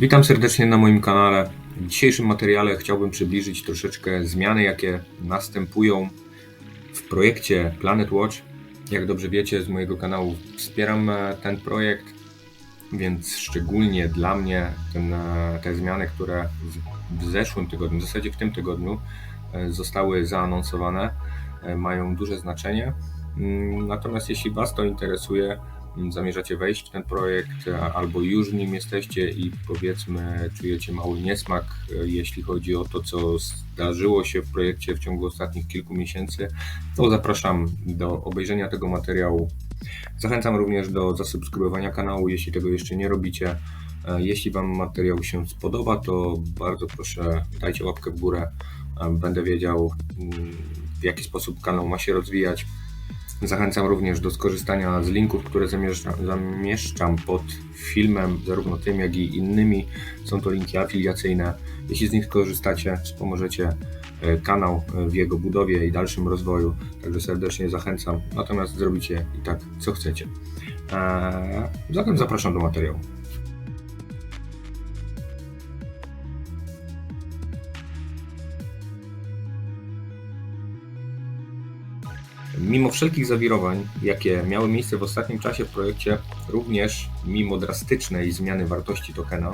Witam serdecznie na moim kanale. W dzisiejszym materiale chciałbym przybliżyć troszeczkę zmiany, jakie następują w projekcie Planet Watch. Jak dobrze wiecie, z mojego kanału wspieram e, ten projekt, więc szczególnie dla mnie ten, e, te zmiany, które w, zeszłym tygodniu, w zasadzie w tym tygodniu e, zostały zaanonsowane, mają duże znaczenie. Mm, Natomiast jeśli Was to interesuje, zamierzacie wejść w ten projekt, albo już w nim jesteście i powiedzmy czujecie mały niesmak, e, jeśli chodzi o to, co zdarzyło się w projekcie w ciągu ostatnich kilku miesięcy, to zapraszam do obejrzenia tego materiału. Zachęcam również do zasubskrybowania kanału, jeśli tego jeszcze nie robicie. E, Jeśli Wam materiał się spodoba, to bardzo proszę dajcie łapkę w górę. E, Będę wiedział, mm, w jaki sposób kanał ma się rozwijać. Zachęcam również do skorzystania z linków, które zamieszczam, zamieszczam pod filmem, zarówno tym, jak i innymi. Są to linki afiliacyjne. Jeśli z nich korzystacie, wspomożecie e, kanał e, w jego budowie i dalszym rozwoju. Także serdecznie zachęcam. Natomiast zrobicie i tak, co chcecie. Eee, Zatem zapraszam do materiału. Mimo wszelkich zawirowań, jakie miały miejsce w ostatnim czasie w projekcie, również mimo drastycznej zmiany wartości tokena,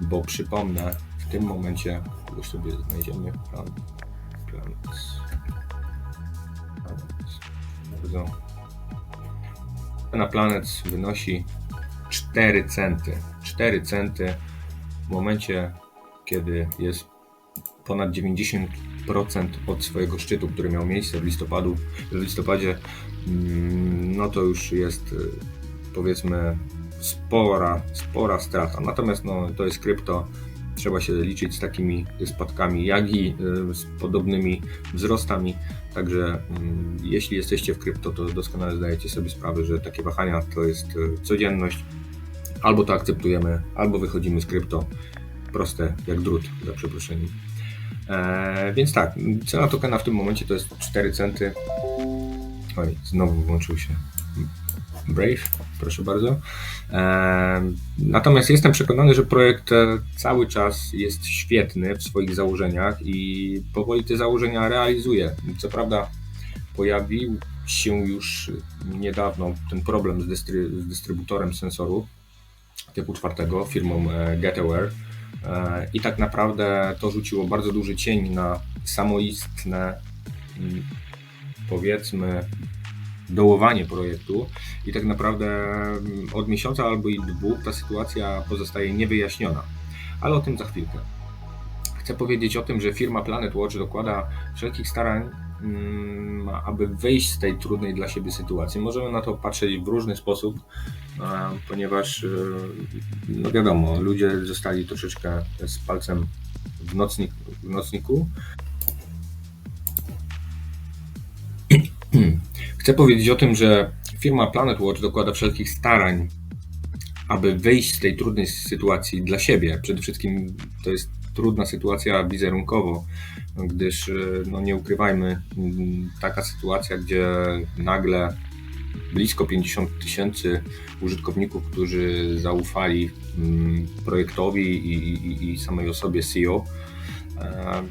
bo przypomnę, w tym momencie już sobie znajdziemy plan, plan, bardzo. Cena Planets wynosi 4 centy. 4 centy w momencie, kiedy jest ponad 90% od swojego szczytu, który miał miejsce w listopadu, w listopadzie, mm, no to już jest y, powiedzmy spora, spora strata. Natomiast no, to jest krypto, trzeba się liczyć z takimi spadkami, jak i y, z podobnymi wzrostami. Także mm, jeśli jesteście w krypto, to doskonale zdajecie sobie sprawę, że takie wahania to jest y, codzienność. Albo to akceptujemy, albo wychodzimy z krypto. Proste jak drut, za przeproszeniem. Eee, więc tak, cena tokena w tym momencie to jest 4 centy. Oj, znowu włączył się Brave, proszę bardzo. Eee, natomiast jestem przekonany, że projekt e, cały czas jest świetny w swoich założeniach i powoli te założenia realizuje. Co prawda pojawił się już niedawno ten problem z, dystry- z dystrybutorem sensorów typu czwartego, firmą e, GetAware. E, I tak naprawdę to rzuciło bardzo duży cień na samoistne, mm, powiedzmy, dołowanie projektu. I tak naprawdę mm, od miesiąca albo i dwóch ta sytuacja pozostaje niewyjaśniona. Ale o tym za chwilkę. Chcę powiedzieć o tym, że firma Planet Watch dokłada wszelkich starań, aby wyjść z tej trudnej dla siebie sytuacji. Możemy na to patrzeć w różny sposób, e, ponieważ, e, no wiadomo, ludzie zostali troszeczkę z palcem w, nocnik, w nocniku. Chcę powiedzieć o tym, że firma Planet Watch dokłada wszelkich starań, aby wyjść z tej trudnej sytuacji dla siebie. Przede wszystkim to jest trudna sytuacja wizerunkowo, gdyż e, no nie ukrywajmy, taka sytuacja, gdzie nagle blisko 50 tysięcy użytkowników, którzy zaufali mm, projektowi i, i, i samej osobie CEO, e,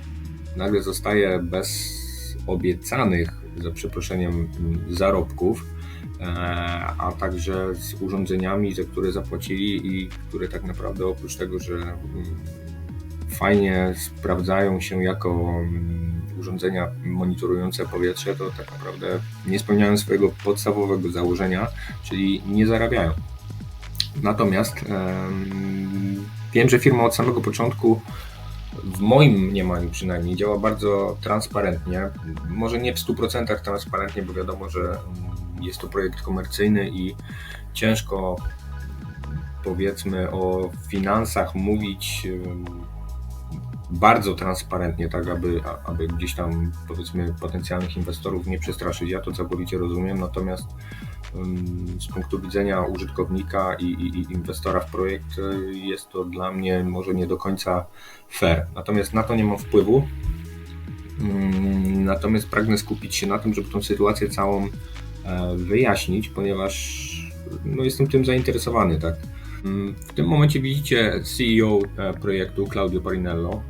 nagle zostaje bez obiecanych, za przeproszeniem, zarobków, e, a także z urządzeniami, za które zapłacili i które tak naprawdę oprócz tego, że mm, fajnie sprawdzają się jako mm, urządzenia monitorujące powietrze, to tak naprawdę nie spełniają swojego podstawowego założenia, czyli nie zarabiają. Natomiast em, wiem, że firma od samego początku, w moim mniemaniu przynajmniej, działa bardzo transparentnie. Może nie w 100% transparentnie, bo wiadomo, że mm, jest to projekt komercyjny i ciężko powiedzmy o finansach mówić bardzo transparentnie, tak aby, aby gdzieś tam powiedzmy potencjalnych inwestorów nie przestraszyć. Ja to całkowicie rozumiem, natomiast z punktu widzenia użytkownika i, i, i inwestora w projekt y, jest to dla mnie może nie do końca fair. Natomiast na to nie mam wpływu. Natomiast pragnę skupić się na tym, żeby tą sytuację całą e, wyjaśnić, ponieważ no, jestem tym zainteresowany, tak. W tym momencie widzicie CEO e, projektu Claudio Parinello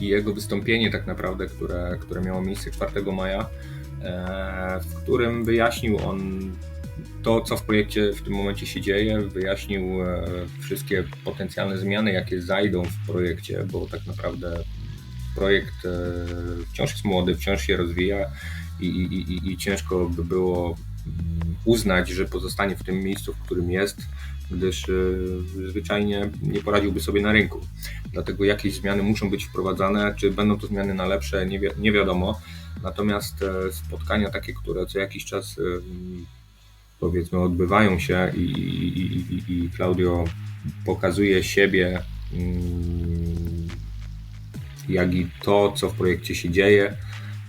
i jego wystąpienie tak naprawdę, które, które miało miejsce 4 maja, e, w którym wyjaśnił on to, co w projekcie w tym momencie się dzieje, wyjaśnił e, wszystkie potencjalne zmiany, jakie zajdą w projekcie, bo tak naprawdę projekt e, wciąż jest młody, wciąż się rozwija i, i, i, i ciężko by było mm, uznać, że pozostanie w tym miejscu, w którym jest, gdyż e, zwyczajnie nie poradziłby sobie na rynku. Dlatego jakieś zmiany muszą być wprowadzane, czy będą to zmiany na lepsze, nie, wi- nie wiadomo. Natomiast e, spotkania takie, które co jakiś czas e, powiedzmy odbywają się i, i, i, i- Claudio pokazuje siebie, mm, jak i to, co w projekcie się dzieje,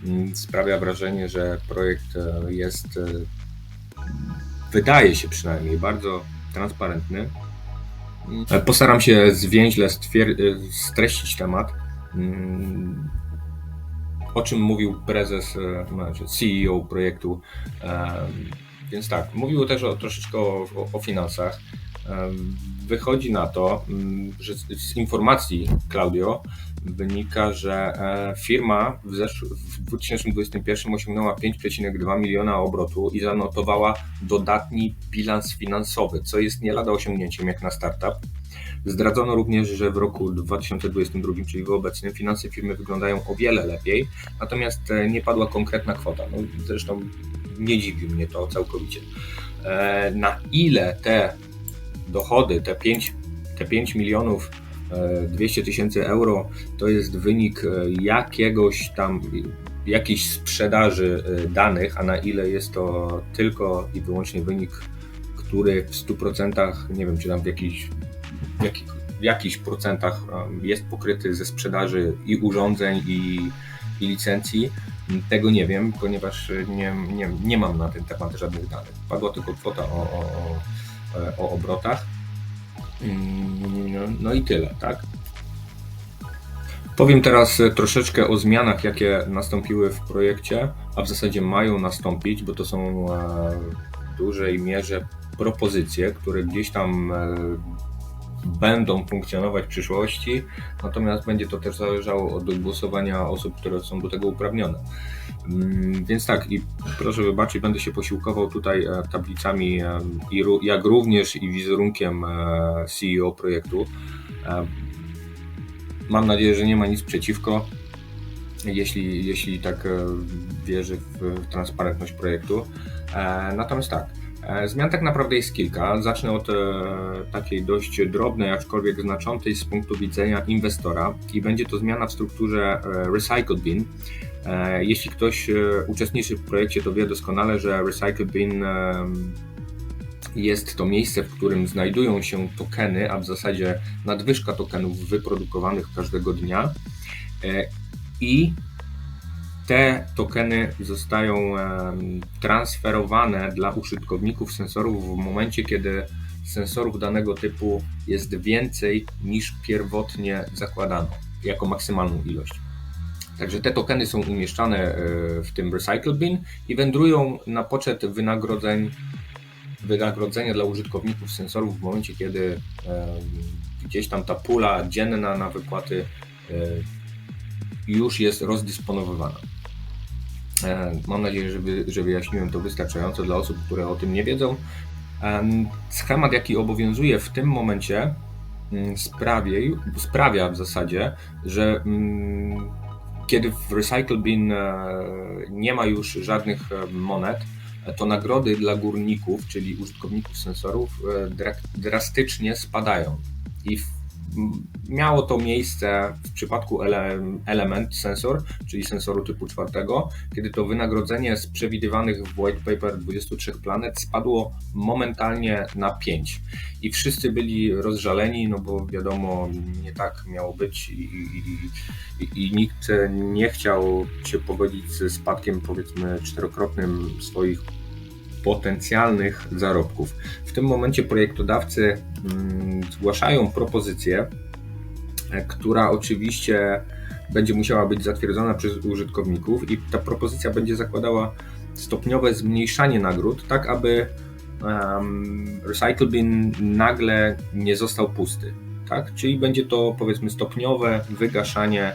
mm, sprawia wrażenie, że projekt jest, wydaje się przynajmniej, bardzo transparentny. E, Postaram się zwięźle e, streścić temat. Mm, O czym mówił prezes, e, znaczy CEO projektu. E, Więc tak, mówił też o, troszeczkę o, o finansach. Wychodzi na to, mm, że z, informacji Claudio wynika, że e, firma w 2021 osiągnęła 5,2 miliona obrotu i zanotowała dodatni bilans finansowy, co jest nie lada osiągnięciem jak na startup. Zdradzono również, że w roku 2022, czyli w obecnym, finanse firmy wyglądają o wiele lepiej, natomiast e, nie padła konkretna kwota. No, zresztą nie dziwi mnie to całkowicie. E, Na ile te dochody, te 5, te 5 milionów e, 200 tysięcy euro, to jest wynik e, jakiegoś tam, jakiejś sprzedaży e, danych, a na ile jest to tylko i wyłącznie wynik, który w 100%, nie wiem, czy tam w jakichś, w jakich, w jakichś procentach em, jest pokryty ze sprzedaży i urządzeń, i, i licencji, tego nie wiem, ponieważ nie, nie, nie mam na ten temat żadnych danych. Padła tylko kwota o, o, o, o obrotach. Mm, No, i tyle, tak? Powiem teraz e, troszeczkę o zmianach, jakie nastąpiły w projekcie, a w zasadzie mają nastąpić, bo to są e, w dużej mierze propozycje, które gdzieś tam e, będą funkcjonować w przyszłości, natomiast będzie to też zależało od głosowania osób, które są do tego uprawnione. Mm, Więc tak, i proszę wybaczyć, będę się posiłkował tutaj e, tablicami, e, jak również i wizerunkiem e, CEO projektu. Mam nadzieję, że nie ma nic przeciwko, jeśli, jeśli tak wierzy w transparentność projektu. Natomiast tak, zmian tak naprawdę jest kilka. Zacznę od e, takiej dość drobnej, aczkolwiek znaczącej z punktu widzenia inwestora i będzie to zmiana w strukturze e, Recycle Bin. E, Jeśli ktoś e, uczestniczy w projekcie, to wie doskonale, że Recycle Bin jest to miejsce, w którym znajdują się tokeny, a w zasadzie nadwyżka tokenów wyprodukowanych każdego dnia. E, I te tokeny zostają transferowane dla użytkowników sensorów w momencie, kiedy sensorów danego typu jest więcej niż pierwotnie zakładano jako maksymalną ilość. Także te tokeny są umieszczane e, w tym Recycle Bin i wędrują na poczet wynagrodzeń, wynagrodzenia dla użytkowników sensorów w momencie, kiedy gdzieś tam ta pula dzienna na wypłaty e, już jest rozdysponowywana. E, Mam nadzieję, że, wy, że wyjaśniłem to wystarczająco dla osób, które o tym nie wiedzą. Em, Schemat, jaki obowiązuje w tym momencie, mm, sprawi, sprawia w zasadzie, że mm, kiedy w Recycle Bin e, nie ma już żadnych e, monet, to nagrody dla górników, czyli użytkowników sensorów, dra- drastycznie spadają. I w, miało to miejsce w przypadku ele, element sensor, czyli sensoru typu czwartego, kiedy to wynagrodzenie z przewidywanych w white paper 23 planet spadło momentalnie na 5. I wszyscy byli rozżaleni, no bo wiadomo, nie tak miało być i, i, i, i nikt nie chciał się pogodzić ze spadkiem powiedzmy czterokrotnym swoich potencjalnych zarobków. W tym momencie projektodawcy mm, zgłaszają propozycję, e, która oczywiście będzie musiała być zatwierdzona przez użytkowników i ta propozycja będzie zakładała stopniowe zmniejszanie nagród, tak aby um, recycle bin nagle nie został pusty, tak? Czyli będzie to powiedzmy stopniowe wygaszanie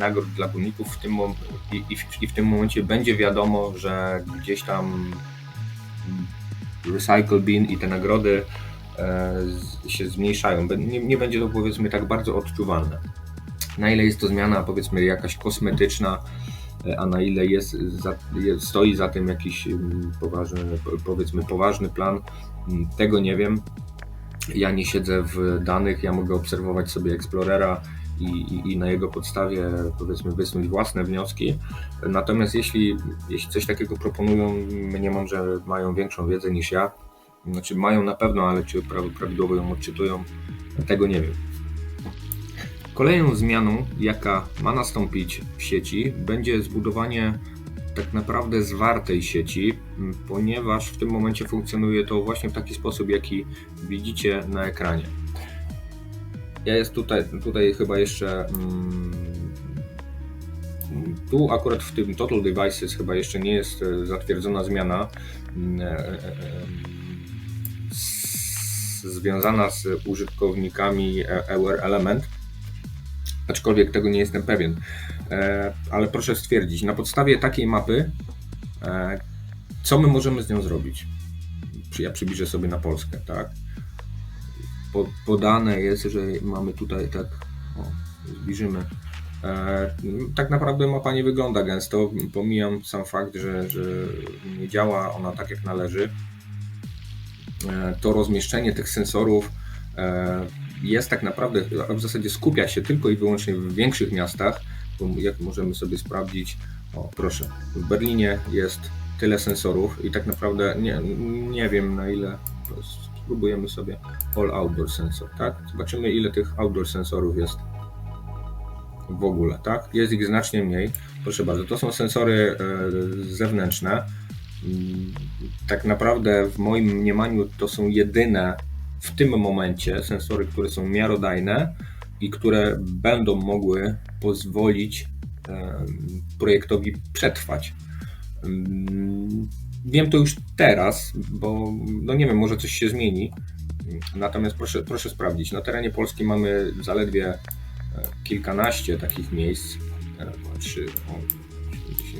nagród dla górników w tym, i, i, w, i w tym momencie będzie wiadomo, że gdzieś tam recycle bin i te nagrody e, się zmniejszają. Nie, nie będzie to powiedzmy tak bardzo odczuwalne. Na ile jest to zmiana powiedzmy jakaś kosmetyczna, a na ile jest, stoi za tym jakiś mm, poważny, powiedzmy poważny plan, mm, tego nie wiem. Ja nie siedzę w danych, ja mogę obserwować sobie Explorera i, i, na jego podstawie powiedzmy wysnuć własne wnioski. Natomiast jeśli, jeśli coś takiego proponują, mniemam, że mają większą wiedzę niż ja. Znaczy mają na pewno, ale czy prawidłowo ją odczytują, tego nie wiem. Kolejną zmianą, jaka ma nastąpić w sieci, będzie zbudowanie tak naprawdę zwartej sieci, ponieważ w tym momencie funkcjonuje to właśnie w taki sposób, jaki widzicie na ekranie. Ja jest tutaj, tutaj chyba jeszcze. Mm, tu akurat w tym Total Devices chyba jeszcze nie jest e, zatwierdzona zmiana mm, e, e, związana z użytkownikami Aware Element aczkolwiek tego nie jestem pewien. Ale proszę stwierdzić, na podstawie takiej mapy, co my możemy z nią zrobić? Ja przybliżę sobie na Polskę, tak? Podane jest, że mamy tutaj tak, o, zbliżymy. E, tak naprawdę mapa nie wygląda gęsto. Pomijam sam fakt, że, że nie działa ona tak jak należy. To rozmieszczenie tych sensorów jest tak naprawdę, w zasadzie skupia się tylko i wyłącznie w większych miastach, bo jak możemy sobie sprawdzić, o proszę, w Berlinie jest tyle sensorów i tak naprawdę nie, nie wiem na ile, spróbujemy sobie all outdoor sensor, tak? Zobaczymy ile tych outdoor sensorów jest w ogóle, tak? Jest ich znacznie mniej. Proszę bardzo, to są sensory e, zewnętrzne. Mm, tak naprawdę w moim mniemaniu to są jedyne w tym momencie sensory, które są miarodajne i które będą mogły pozwolić projektowi przetrwać. Wiem to już teraz, bo no nie wiem, może coś się zmieni. Natomiast proszę, proszę sprawdzić. Na terenie Polski mamy zaledwie e, kilkanaście takich miejsc. Trzy,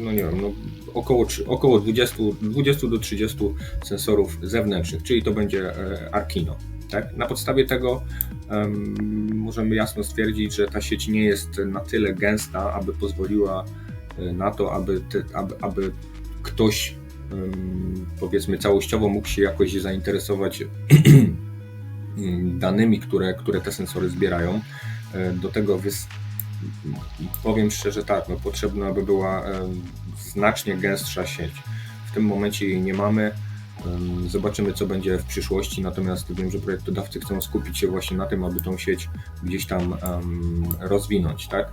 no nie wiem, no około, około 20, 20 do 30 sensorów zewnętrznych, czyli to będzie e, Arkino. Tak? Na podstawie tego um, możemy jasno stwierdzić, że ta sieć nie jest na tyle gęsta, aby pozwoliła e, na to, aby, te, aby, aby ktoś powiedzmy całościowo mógł się jakoś zainteresować danymi, które, które te sensory zbierają. E, do tego wys... powiem szczerze tak, no, potrzebna by była znacznie gęstsza sieć. W tym momencie jej nie mamy Zobaczymy, co będzie w przyszłości, natomiast wiem, że projektodawcy chcą skupić się właśnie na tym, aby tą sieć gdzieś tam rozwinąć, tak?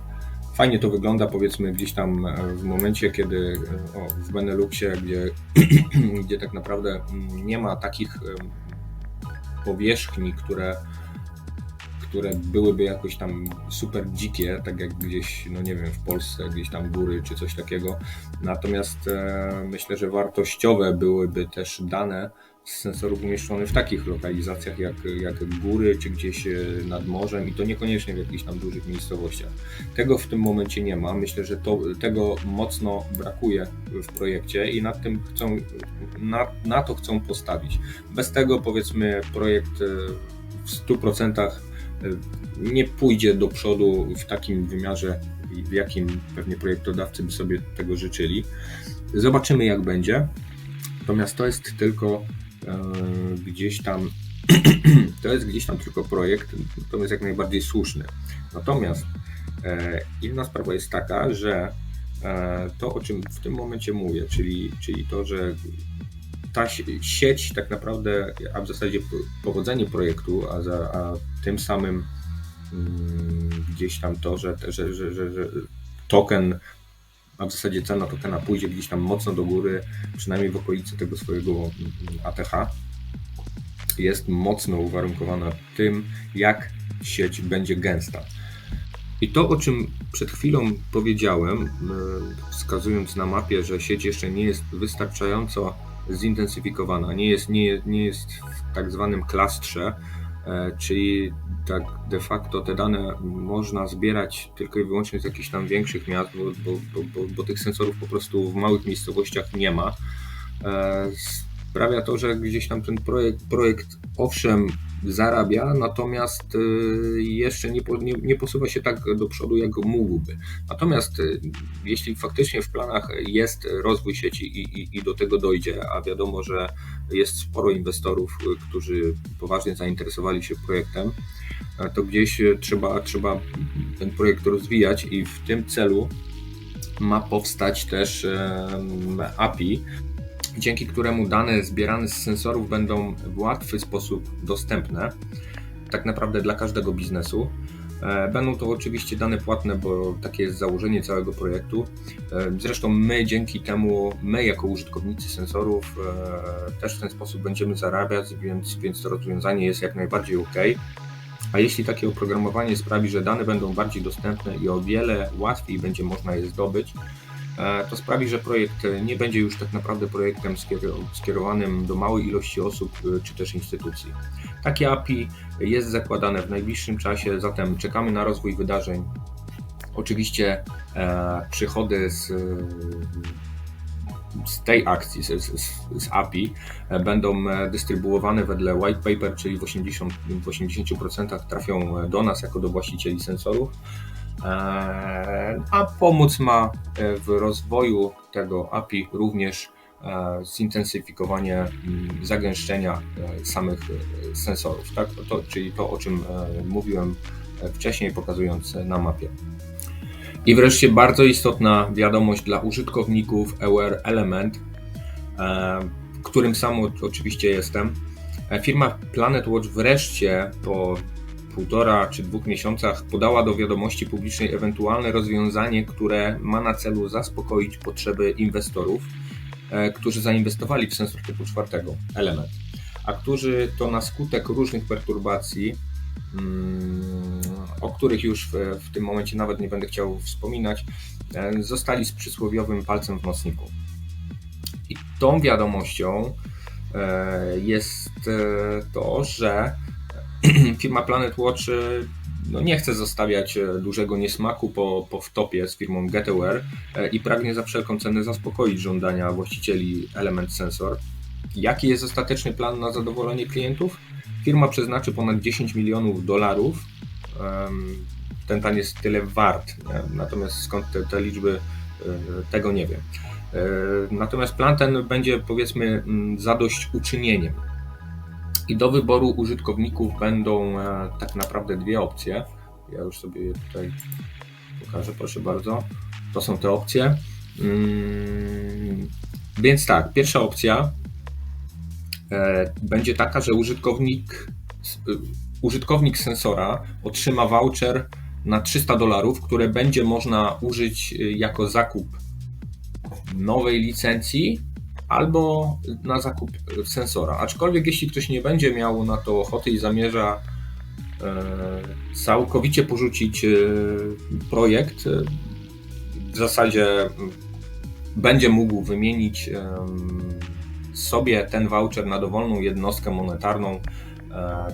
Fajnie to wygląda, powiedzmy, gdzieś tam e, w momencie, kiedy e, o, w Beneluxie, gdzie, gdzie tak naprawdę mm, nie ma takich powierzchni, które które byłyby jakoś tam super dzikie, tak jak gdzieś, no nie wiem, w Polsce, gdzieś tam góry czy coś takiego. Natomiast e, myślę, że wartościowe byłyby też dane sensorów umieszczonych w takich lokalizacjach jak, jak góry czy gdzieś e, nad morzem i to niekoniecznie w jakichś tam dużych miejscowościach. Tego w tym momencie nie ma. Myślę, że to, tego mocno brakuje w projekcie i nad tym chcą, na, na to chcą postawić. Bez tego powiedzmy projekt e, w 100% nie pójdzie do przodu w takim wymiarze, w jakim pewnie projektodawcy by sobie tego życzyli. Zobaczymy, jak będzie. Natomiast to jest tylko e, gdzieś tam, to jest gdzieś tam tylko projekt, to jest jak najbardziej słuszny. Natomiast e, inna sprawa jest taka, że e, to, o czym w tym momencie mówię, czyli, czyli to, że ta sieć tak naprawdę, a w zasadzie powodzenie projektu, a, za, a tym samym mm, gdzieś tam to, że, że, że, że token, a w zasadzie cena tokena pójdzie gdzieś tam mocno do góry, przynajmniej w okolicy tego swojego mm, ATH, jest mocno uwarunkowana tym, jak sieć będzie gęsta. I to, o czym przed chwilą powiedziałem, wskazując na mapie, że sieć jeszcze nie jest wystarczająco zintensyfikowana, nie jest, nie, nie jest w tak zwanym klastrze, e, czyli tak de facto te dane można zbierać tylko i wyłącznie z jakichś tam większych miast, bo, bo, bo, bo tych sensorów po prostu w małych miejscowościach nie ma. E, sprawia to, że gdzieś tam ten projekt, projekt owszem zarabia, natomiast y, jeszcze nie, nie, nie, posuwa się tak do przodu, jak mógłby. Natomiast jeśli faktycznie w planach jest rozwój sieci i, i, i do tego dojdzie, a wiadomo, że jest sporo inwestorów, y, którzy poważnie zainteresowali się projektem, to gdzieś trzeba, trzeba ten projekt rozwijać i w tym celu ma powstać też API, dzięki któremu dane zbierane z sensorów będą w łatwy sposób dostępne, tak naprawdę dla każdego biznesu. E, będą to oczywiście dane płatne, bo takie jest założenie całego projektu. E, zresztą my dzięki temu, my jako użytkownicy sensorów e, też w ten sposób będziemy zarabiać, więc, więc to rozwiązanie jest jak najbardziej ok. A jeśli takie oprogramowanie sprawi, że dane będą bardziej dostępne i o wiele łatwiej będzie można je zdobyć, to sprawi, że projekt nie będzie już tak naprawdę projektem skierowanym do małej ilości osób e, czy też instytucji. Takie API jest zakładane w najbliższym czasie, zatem czekamy na rozwój wydarzeń. Oczywiście e, przychody z, z tej akcji, z, z, z, API, będą dystrybuowane wedle white paper, czyli w 80%, w 80% trafią do nas jako do właścicieli sensorów E, a pomóc ma e, w rozwoju tego API również e, zintensyfikowanie mm, zagęszczenia samych sensorów, tak? to, czyli to, o czym mówiłem wcześniej, pokazując na mapie. I wreszcie bardzo istotna wiadomość dla użytkowników Aware Element, którym sam oczywiście jestem. Firma Planet Watch wreszcie po półtora czy dwóch miesiącach podała do wiadomości publicznej ewentualne rozwiązanie, które ma na celu zaspokoić potrzeby inwestorów, e, którzy zainwestowali w sensor typu czwartego, element, a którzy to na skutek różnych perturbacji, mm, o których już w, tym momencie nawet nie będę chciał wspominać, e, zostali z przysłowiowym palcem w nocniku. I tą wiadomością e, jest to, że firma Planet Watch y, no nie chce zostawiać e, dużego niesmaku po, po wtopie z firmą Getaware e, i pragnie za wszelką cenę zaspokoić żądania właścicieli Element Sensor. Jaki jest ostateczny plan na zadowolenie klientów? Firma przeznaczy ponad 10 milionów dolarów. Ten plan jest tyle wart, nie? natomiast skąd te, te liczby, e, tego nie wiem. Natomiast plan ten będzie powiedzmy mm, zadośćuczynieniem i do wyboru użytkowników będą e, tak naprawdę dwie opcje. Ja już sobie je tutaj pokażę, proszę bardzo. To są te opcje. Mm, więc tak, pierwsza opcja e, będzie taka, że użytkownik, e, użytkownik sensora otrzyma voucher na 300 dolarów, które będzie można użyć jako zakup nowej licencji albo na zakup sensora. Aczkolwiek jeśli ktoś nie będzie miał na to ochoty i zamierza e, całkowicie porzucić e, projekt, e, w zasadzie będzie mógł wymienić sobie ten voucher na dowolną jednostkę monetarną,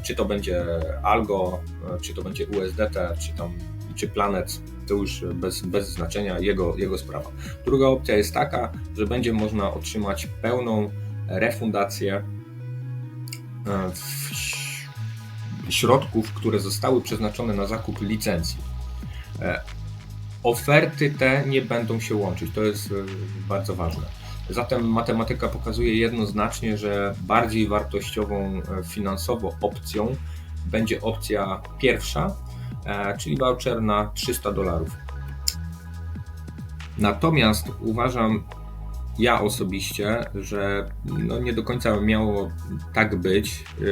czy to będzie Algo, czy to będzie USDT, czy tam czy Planet, to już bez, bez znaczenia, jego, jego sprawa. Druga opcja jest taka, że będzie można otrzymać pełną refundację e, środków, które zostały przeznaczone na zakup licencji. E, oferty te nie będą się łączyć, to jest e, bardzo ważne. Zatem matematyka pokazuje jednoznacznie, że bardziej wartościową finansowo opcją będzie opcja pierwsza, czyli voucher na 300 dolarów. Natomiast uważam ja osobiście, że no nie do końca miało tak być. E,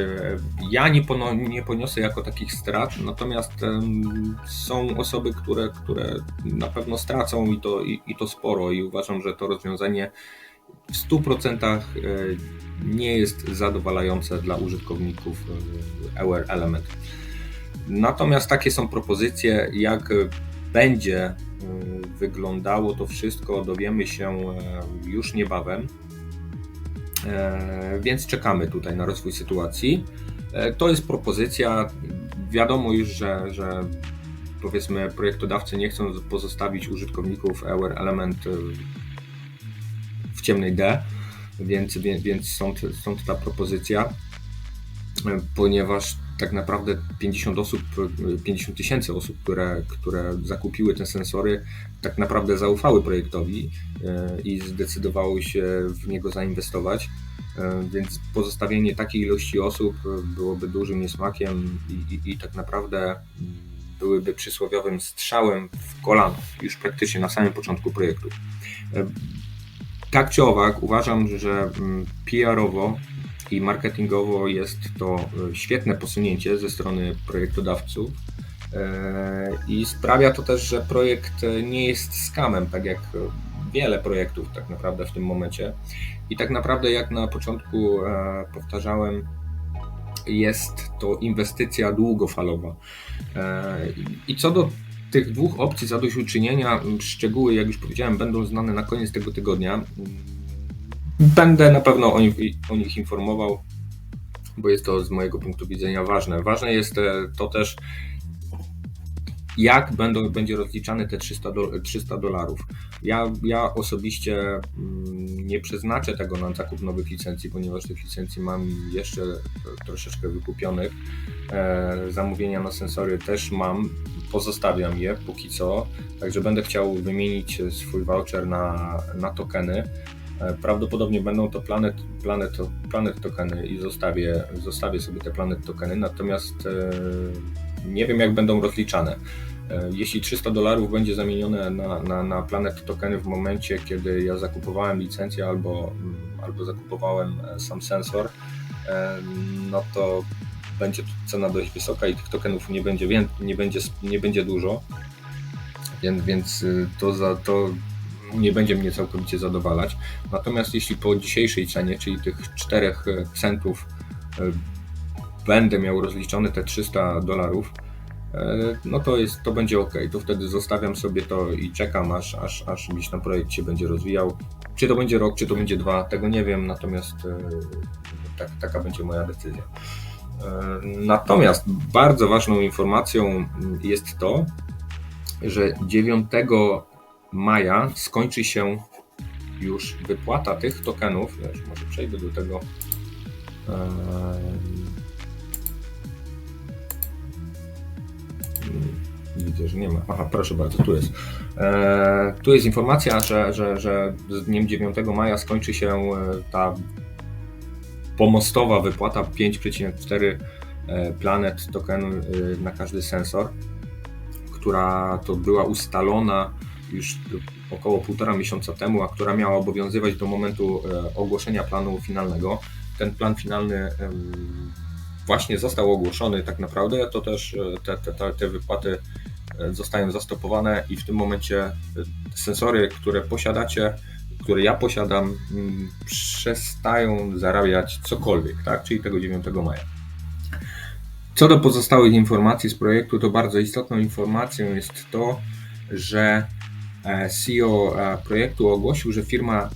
ja nie, nie poniosę jako takich strat, natomiast są osoby, które, które na pewno stracą i to, i, i to sporo i uważam, że to rozwiązanie w 100% e, nie jest zadowalające dla użytkowników Aware Element. Natomiast takie są propozycje, jak będzie y, wyglądało to wszystko, dowiemy się y, już niebawem. E, więc czekamy tutaj na rozwój sytuacji. To jest propozycja. Wiadomo już, że, że powiedzmy projektodawcy nie chcą pozostawić użytkowników Our Element w ciemnej D, więc, więc stąd, stąd ta propozycja, ponieważ tak naprawdę 50 osób, 50 tysięcy osób, które, które zakupiły te sensory, tak naprawdę zaufały projektowi e, i zdecydowały się w niego zainwestować. E, więc pozostawienie takiej ilości osób byłoby dużym niesmakiem i, i, i tak naprawdę byłyby przysłowiowym strzałem w kolano już praktycznie na samym początku projektu. E, tak czy owak, uważam, że mm, PR-owo i marketingowo jest to e, świetne posunięcie ze strony projektodawców e, i sprawia to też, że projekt nie jest skamem, tak jak wiele projektów tak naprawdę w tym momencie. I tak naprawdę jak na początku powtarzałem, jest to inwestycja długofalowa. I co do tych dwóch opcji zadośćuczynienia, szczegóły, jak już powiedziałem, będą znane na koniec tego tygodnia. Będę na pewno o nich, o nich informował, bo jest to z mojego punktu widzenia ważne. Ważne jest e, to też, jak będą, będzie rozliczane te 300, do, 300 dolarów. Ja, ja osobiście mm, nie przeznaczę tego na zakup nowych licencji, ponieważ tych licencji mam jeszcze troszeczkę wykupionych. E, zamówienia na sensory też mam, pozostawiam je póki co, także będę chciał wymienić swój voucher na, na tokeny. E, prawdopodobnie będą to Planet, Planet, Planet tokeny i zostawię, zostawię sobie te Planet tokeny, natomiast e, nie wiem jak będą rozliczane. E, jeśli 300 dolarów będzie zamienione na, na, na Planet tokeny w momencie, kiedy ja zakupowałem licencję albo, albo zakupowałem sam sensor, no to będzie cena dość wysoka i tych tokenów nie będzie, nie będzie, nie będzie dużo, więc, więc y, to, za, to nie będzie mnie całkowicie zadowalać. Natomiast jeśli po dzisiejszej cenie, czyli tych 4 e, centów, e, będę miał rozliczone te 300 dolarów, e, no to jest, to będzie ok. To wtedy zostawiam sobie to i czekam, aż, aż, aż gdzieś tam projekt się będzie rozwijał. Czy to będzie rok, czy to będzie dwa, tego nie wiem, natomiast tak, taka będzie moja decyzja. Natomiast bardzo ważną informacją jest to, że 9 maja skończy się już wypłata tych tokenów. Ja już może przejdę do tego. Widzę, że nie ma. Aha, proszę bardzo, tu jest. E, tu jest informacja, że, że, że z dniem 9 maja skończy się e, ta pomostowa wypłata 5,4 e, planet tokenu na każdy sensor, która to była ustalona już około półtora miesiąca temu, a która miała obowiązywać do momentu e, ogłoszenia planu finalnego. Ten plan finalny właśnie został ogłoszony tak naprawdę, to też te, te, te wypłaty zostają zastopowane i w tym momencie sensory, które posiadacie, które ja posiadam, mm, przestają zarabiać cokolwiek, tak? czyli tego 9 maja. Co do pozostałych informacji z projektu, to bardzo istotną informacją jest to, że e, CEO e, projektu ogłosił, że firma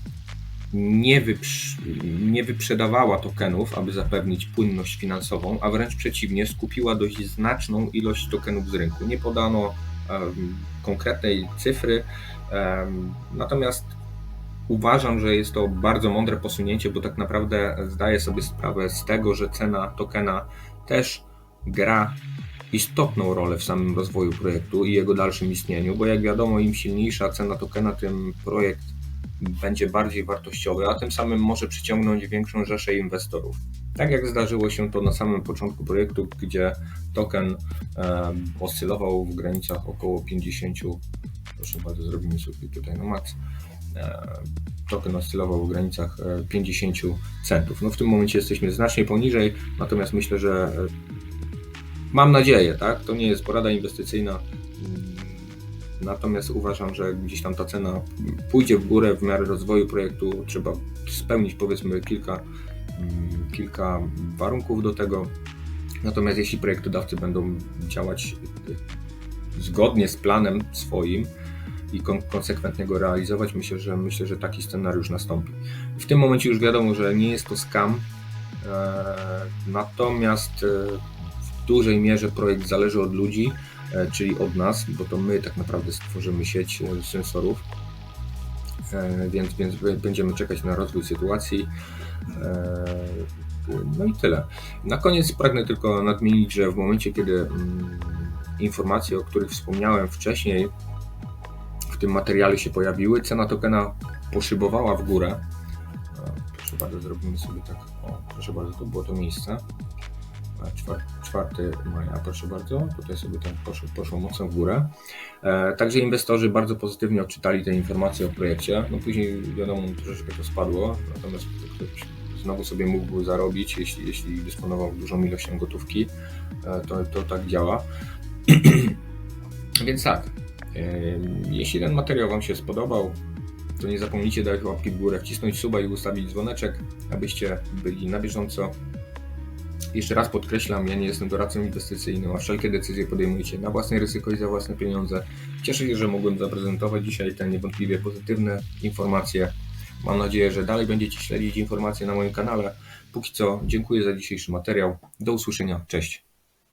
nie, wyprz nie wyprzedawała tokenów, aby zapewnić płynność finansową, a wręcz przeciwnie, skupiła dość znaczną ilość tokenów z rynku. Nie podano um, konkretnej cyfry, um, natomiast Uważam, że jest to bardzo mądre posunięcie, bo tak naprawdę zdaję sobie sprawę z tego, że cena tokena też gra istotną rolę w samym rozwoju projektu i jego dalszym istnieniu, bo jak wiadomo, im silniejsza cena tokena, tym projekt będzie bardziej wartościowy, a tym samym może przyciągnąć większą rzeszę inwestorów. Tak jak zdarzyło się to na samym początku projektu, gdzie token e, oscylował w granicach około 50, proszę bardzo, zrobimy sobie tutaj na max, E, token oscylował w granicach 50 e, centów. No w tym momencie jesteśmy znacznie poniżej, natomiast myślę, że e, mam nadzieję, tak? To nie jest porada inwestycyjna. Natomiast uważam, że gdzieś tam ta cena pójdzie w górę w miarę rozwoju projektu. Trzeba spełnić powiedzmy kilka, mm, kilka warunków do tego. Natomiast jeśli projektodawcy będą działać zgodnie z planem swoim, i kon konsekwentnie go realizować. Myślę, że myślę, że taki scenariusz nastąpi. W tym momencie już wiadomo, że nie jest to scam, e, natomiast e, dużej mierze projekt zależy od ludzi, e, czyli od nas, bo to my tak naprawdę stworzymy sieć e, sensorów. E, Więc, więc będziemy czekać na rozwój sytuacji. No i tyle. Na koniec pragnę tylko nadmienić, że w momencie, kiedy mm, informacje, o których wspomniałem wcześniej, w tym materiale się pojawiły, cena tokena poszybowała w górę. Proszę bardzo, zrobimy sobie tak. O, proszę bardzo, to było to miejsce. E, 4, maja, proszę bardzo. Tutaj sobie tam poszło, poszło mocno w górę. E, Także inwestorzy bardzo pozytywnie odczytali te informacje o projekcie. No później wiadomo, troszeczkę to spadło, natomiast ktoś znowu sobie mógł zarobić, jeśli, jeśli dysponował dużą ilością gotówki, e, to, to tak działa. Więc tak, e, jeśli ten materiał Wam się spodobał, to nie zapomnijcie dać łapki w górę, wcisnąć suba i ustawić dzwoneczek, abyście byli na bieżąco. Jeszcze raz podkreślam, ja nie jestem doradcą inwestycyjnym, a wszelkie decyzje podejmujecie na własne ryzyko i za własne pieniądze. Cieszę się, że mogłem zaprezentować dzisiaj te niewątpliwie pozytywne informacje. Mam nadzieję, że dalej będziecie śledzić informacje na moim kanale. Póki co, dziękuję za dzisiejszy materiał. Do usłyszenia. Cześć.